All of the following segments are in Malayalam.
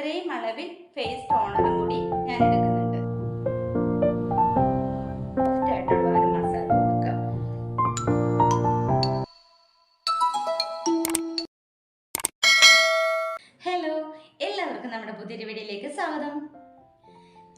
അത്രയും അളവിൽ ഫേസ് ടോണറും കൂടി ഞാൻ എടുക്കുന്നുണ്ട്. ആയിട്ടുള്ള ഹലോ എല്ലാവർക്കും നമ്മുടെ പുതിയൊരു വീഡിയോയിലേക്ക് സ്വാഗതം.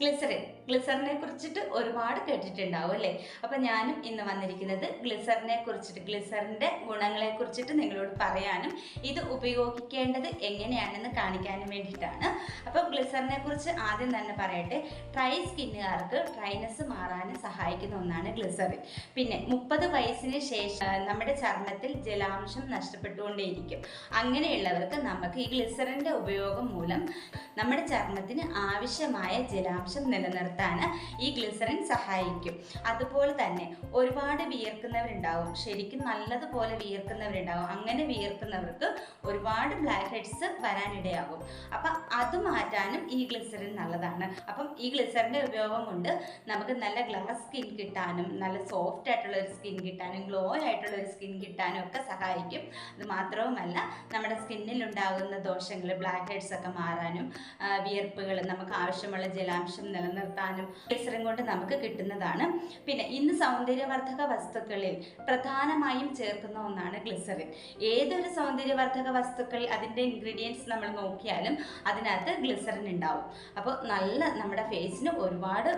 ഗ്ലിസറിൻ ഗ്ലിസറിനെ കുറിച്ചിട്ട് ഒരുപാട് കേട്ടിട്ടുണ്ടാവും അല്ലേ? അപ്പം ഞാനും ഇന്ന് വന്നിരിക്കുന്നത് ഗ്ലിസറിനെ കുറിച്ചിട്ട് ഗ്ലിസറിന്റെ ഗുണങ്ങളെ കുറിച്ചിട്ട് നിങ്ങളോട് പറയാനും ഇത് ഉപയോഗിക്കേണ്ടത് എങ്ങനെയാണെന്ന് കാണിക്കാനും വേണ്ടിയിട്ടാണ്. അപ്പോൾ ഗ്ലിസറിനെ കുറിച്ച് ആദ്യം തന്നെ പറയട്ടെ. ഡ്രൈ സ്കിന്നുകാർക്ക് ഡ്രൈനസ് മാറാനും സഹായിക്കുന്ന ഒന്നാണ് ഗ്ലിസറിൻ. പിന്നെ മുപ്പത് വയസ്സിന് ശേഷം നമ്മുടെ ചർമ്മത്തിൽ ജലാംശം നഷ്ടപ്പെട്ടുകൊണ്ടേയിരിക്കും. അങ്ങനെയുള്ളവർക്ക് നമുക്ക് ഈ ഗ്ലിസറിന്റെ ഉപയോഗം മൂലം നമ്മുടെ ചർമ്മത്തിന് ആവശ്യമായ ജലാംശം നിലനിർത്താൻ ഈ ഗ്ലിസറിൻ സഹായിക്കും. അതുപോലെ തന്നെ ഒരുപാട് വിയർക്കുന്നവരുണ്ടാവും. ശരിക്കും നല്ലതുപോലെ വിയർക്കുന്നവരുണ്ടാവും. അങ്ങനെ വിയർക്കുന്നവർക്ക് ഒരുപാട് ബ്ലാക്ക് ഹെഡ്സ് വരാനിടയാകും. അപ്പം അത് മാറ്റാനും ഈ ഗ്ലിസറിൻ നല്ലതാണ്. അപ്പം ഈ ഗ്ലിസറിന്റെ ഉപയോഗം കൊണ്ട് നമുക്ക് നല്ല ഗ്ലാസ് സ്കിൻ കിട്ടാനും നല്ല സോഫ്റ്റ് ആയിട്ടുള്ള ഒരു സ്കിൻ കിട്ടാനും ഗ്ലോ ആയിട്ടുള്ള ഒരു സ്കിൻ കിട്ടാനും ഒക്കെ സഹായിക്കും. അത് മാത്രവുമല്ല നമ്മുടെ സ്കിന്നിൽ ഉണ്ടാകുന്ന ദോഷങ്ങൾ ബ്ലാക്ക് ഹെഡ്സ് ഒക്കെ മാറാനും വിയർപ്പുകൾ നമുക്ക് ആവശ്യമുള്ള ജലാംശം നിലനിർത്താനും ഗ്ലിസറിൻ കൊണ്ട് നമുക്ക് കിട്ടുന്നതാണ്. പിന്നെ ഇന്ന് സൗന്ദര്യവർദ്ധക വസ്തുക്കളിൽ പ്രധാനമായും ചേർക്കുന്ന ഒന്നാണ് ഗ്ലിസറിൻ ഏതൊരു സൗന്ദര്യവർദ്ധക വസ്തുക്കൾ അതിന്റെ ഇൻഗ്രീഡിയൻസ് നമ്മൾ നോക്കിയാലും അതിനകത്ത് ഗ്ലിസറിൻ ഉണ്ടാവും. അപ്പോൾ നല്ല നമ്മുടെ ഫേസിന് ഒരുപാട്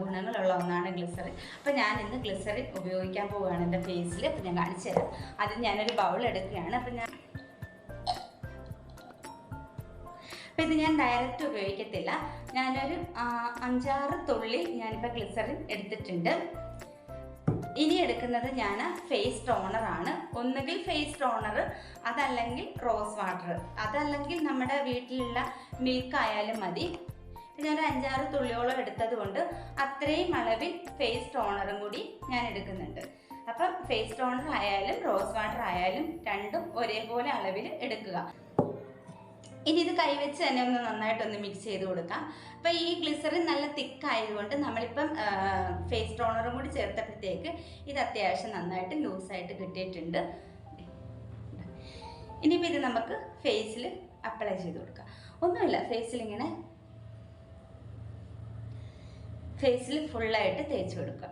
ഗുണങ്ങളുള്ള ഒന്നാണ് ഗ്ലിസറിൻ അപ്പോൾ ഞാൻ ഇന്ന് ഗ്ലിസറിൻ ഉപയോഗിക്കാൻ പോവുകയാണ് എന്റെ ഫേസിൽ അപ്പോൾ ഞാൻ കാണിച്ചു തരാം അതിന് ഞാനൊരു ബൗൾ എടുക്കുകയാണ്. അപ്പോൾ ഞാൻ അപ്പോൾ ഇത് ഞാൻ ഡയറക്റ്റ് ഉപയോഗിക്കത്തില്ല. ഞാനൊരു അഞ്ചാറ് തുള്ളി ഞാനിപ്പോൾ ഗ്ലിസറിൻ എടുത്തിട്ടുണ്ട്. ഇനി എടുക്കുന്നത് ഞാൻ ഫേസ് ടോണർ ആണ്. ഒന്നുകിൽ ഫേസ് ടോണർ അതല്ലെങ്കിൽ റോസ് വാട്ടർ അതല്ലെങ്കിൽ നമ്മുടെ വീട്ടിലുള്ള മിൽക്ക് ആയാലും മതി. ഞാനൊരു അഞ്ചാറ് തുള്ളിയോളം എടുത്തത് കൊണ്ട് അത്രയും അളവിൽ ഫേസ് ടോണറും കൂടി ഞാൻ എടുക്കുന്നുണ്ട്. അപ്പം ഫേസ് ടോണർ ആയാലും റോസ് വാട്ടർ ആയാലും രണ്ടും ഒരേപോലെ അളവിൽ എടുക്കുക. ഇനി ഇത് കൈവച്ച് തന്നെ ഒന്ന് നന്നായിട്ടൊന്ന് മിക്സ് ചെയ്ത് കൊടുക്കാം. അപ്പോൾ ഈ ഗ്ലിസറിൻ നല്ല തിക്ക് ആയതുകൊണ്ട് നമ്മളിപ്പം ഫേസ് ടോണറും കൂടി ചേർത്തപ്പോഴത്തേക്ക് ഇത് അത്യാവശ്യം നന്നായിട്ട് ലൂസ് ആയിട്ട് കിട്ടിയിട്ടുണ്ട്. ഇനിയിപ്പോൾ ഇത് നമുക്ക് ഫേസിൽ അപ്ലൈ ചെയ്ത് കൊടുക്കാം. ഒന്നുമില്ല ഫേസിൽ ഇങ്ങനെ ഫേസിൽ ഫുള്ളായിട്ട് തേച്ച് കൊടുക്കുക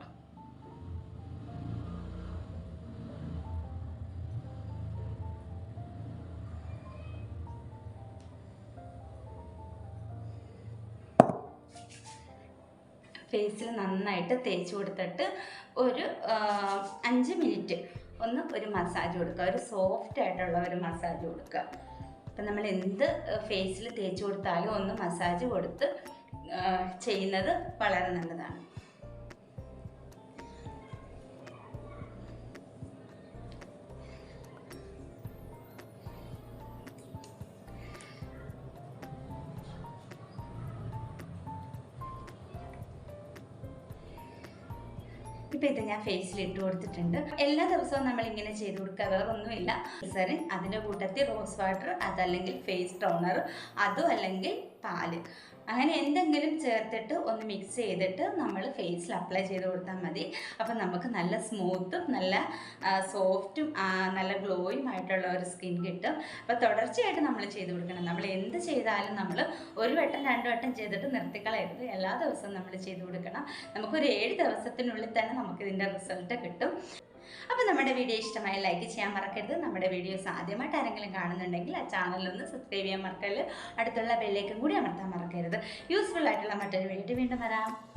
ഫേസിൽ നന്നായിട്ട് തേച്ച് കൊടുത്തിട്ട് ഒരു അഞ്ച് മിനിറ്റ് ഒന്ന് ഒരു മസാജ് കൊടുക്കുക. ഒരു സോഫ്റ്റ് ആയിട്ടുള്ള ഒരു മസാജ് കൊടുക്കുക. അപ്പം നമ്മൾ എന്ത് ഫേസിൽ തേച്ച് കൊടുത്താലും ഒന്ന് മസാജ് കൊടുത്ത് ചെയ്യുന്നത് വളരെ നല്ലതാണ്. ഇപ്പം ഇത് ഞാൻ ഫേസിൽ ഇട്ട് കൊടുത്തിട്ടുണ്ട്. എല്ലാ ദിവസവും നമ്മൾ ഇങ്ങനെ ചെയ്ത് കൊടുക്കുക. വേറെ ഒന്നുമില്ല ഗ്ലിസറിൻ അതിന്റെ കൂട്ടത്തിൽ റോസ് വാട്ടർ അതല്ലെങ്കിൽ ഫേസ് ടോണർ അതും അല്ലെങ്കിൽ പാൽ. അങ്ങനെ എന്തെങ്കിലും ചേർത്തിട്ട് ഒന്ന് മിക്സ് ചെയ്തിട്ട് നമ്മൾ ഫേസിൽ അപ്ലൈ ചെയ്ത് കൊടുത്താൽ മതി. അപ്പം നമുക്ക് നല്ല സ്മൂത്തും നല്ല സോഫ്റ്റും നല്ല ഗ്ലോയും ആയിട്ടുള്ള ഒരു സ്കിൻ കിട്ടും. അപ്പം തുടർച്ചയായിട്ട് നമ്മൾ ചെയ്ത് കൊടുക്കണം. നമ്മൾ എന്ത് ചെയ്താലും നമ്മൾ ഒരു വട്ടം രണ്ട് വട്ടം ചെയ്തിട്ട് നിർത്തിക്കളയരുത്. എല്ലാ ദിവസവും നമ്മൾ ചെയ്ത് കൊടുക്കണം. നമുക്കൊരു ഏഴ് ദിവസത്തിനുള്ളിൽ തന്നെ നമുക്ക് ഇതിന്റെ റിസൾട്ട് കിട്ടും. അപ്പോൾ നമ്മുടെ വീഡിയോ ഇഷ്ടമായ ലൈക്ക് ചെയ്യാൻ മറക്കരുത്. നമ്മുടെ വീഡിയോസ് ആദ്യമായിട്ട് ആരെങ്കിലും കാണുന്നുണ്ടെങ്കിൽ ആ ചാനലൊന്ന് സബ്സ്ക്രൈബ് ചെയ്യാൻ മറക്കരുത്. അടുത്തുള്ള ബെല്ലേക്കും കൂടി അമർത്താൻ മറക്കരുത്. യൂസ്ഫുൾ ആയിട്ടുള്ള മറ്റൊരു വീഡിയോ വീണ്ടും വരാം.